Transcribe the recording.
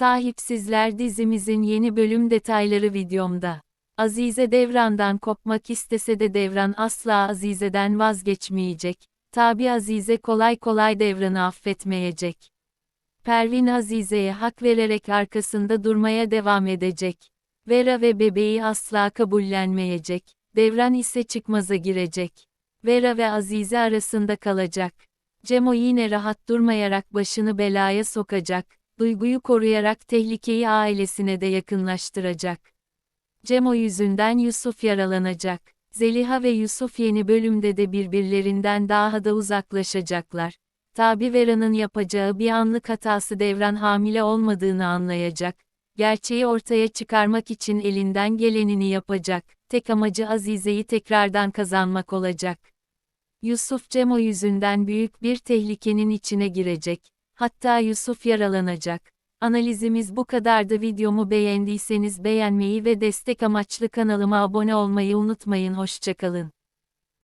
Sahipsizler dizimizin yeni bölüm detayları videomda. Azize Devran'dan kopmak istese de Devran asla Azize'den vazgeçmeyecek. Tabi Azize kolay kolay Devran'ı affetmeyecek. Pervin Azize'ye hak vererek arkasında durmaya devam edecek. Vera ve bebeği asla kabullenmeyecek. Devran ise çıkmaza girecek. Vera ve Azize arasında kalacak. Cemo yine rahat durmayarak başını belaya sokacak. Duyguyu koruyarak tehlikeyi ailesine de yakınlaştıracak. Cemo yüzünden Yusuf yaralanacak. Zeliha ve Yusuf yeni bölümde de birbirlerinden daha da uzaklaşacaklar. Tabi Vera'nın yapacağı bir anlık hatası Devran hamile olmadığını anlayacak. Gerçeği ortaya çıkarmak için elinden gelenini yapacak. Tek amacı Azize'yi tekrardan kazanmak olacak. Yusuf Cemo yüzünden büyük bir tehlikenin içine girecek. Hatta Yusuf yaralanacak. Analizimiz bu kadardı. Videomu beğendiyseniz beğenmeyi ve destek amaçlı kanalıma abone olmayı unutmayın. Hoşçakalın.